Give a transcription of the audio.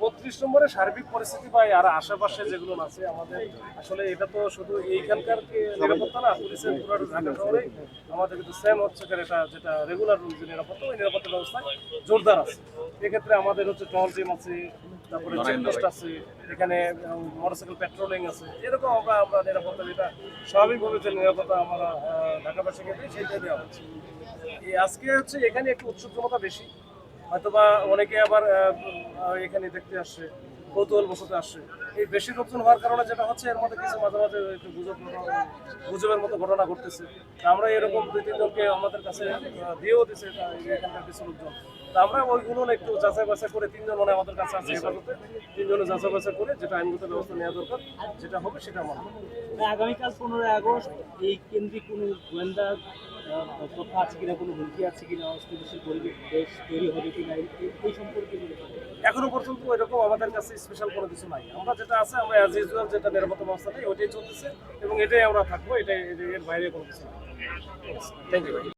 বত্রিশ নম্বরে সার্বিক পরিস্থিতি বা আর আশেপাশে যেগুলো আছে আমাদের আসলে এটা তো শুধু এইখানকার নিরাপত্তা না পুলিশের পুরো ঢাকা শহরে আমাদের কিন্তু সেম হচ্ছে এটা যেটা রেগুলার রুল যে নিরাপত্তা ওই নিরাপত্তা ব্যবস্থা জোরদার আছে। এক্ষেত্রে আমাদের হচ্ছে টহল টিম আছে তারপরে চেকপোস্ট আছে এখানে মোটরসাইকেল পেট্রোলিং আছে এরকম আমরা আমরা নিরাপত্তা যেটা স্বাভাবিকভাবে যে নিরাপত্তা আমরা ঢাকাবাসীকে দিই দেওয়া হচ্ছে। এই আজকে হচ্ছে এখানে একটু উৎসুকতা বেশি। হয়তোবা অনেকে আবার এখানে দেখতে আসছে কৌতূহল বসতে আসছে এই বেশি লোকজন হওয়ার কারণে যেটা হচ্ছে এর মধ্যে কিছু মাঝে মাঝে একটু গুজব গুজবের মতো ঘটনা ঘটতেছে। আমরা এরকম দুই তিনজনকে আমাদের কাছে দিয়েও দিছে এখানকার কিছু লোকজন। তা আমরা ওইগুলো একটু যাচাই বাছাই করে তিনজন মানে আমাদের কাছে আছে হেফাজতে। তিনজনে যাচাই বাছাই করে যেটা আইনগত ব্যবস্থা নেওয়া দরকার যেটা হবে সেটা আমরা। আগামীকাল পনেরোই আগস্ট এই কেন্দ্রিক কোনো গোয়েন্দা তথ্য আছে কিনা কোনো হুমকি আছে কিনা অস্থিতিশীল পরিবেশ তৈরি হবে কিনা এই- সম্পর্কে এখনও পর্যন্ত এরকম আমাদের কাছে স্পেশাল কোনো কিছু নাই। আমরা যেটা আছে আমরা অ্যাজ ইউজুয়াল যেটা নিরাপত্তা ব্যবস্থা নেই ওইটাই চলতেছে এবং এটাই আমরা থাকব এটাই এর বাইরে কোনো কিছু থ্যাংক ইউ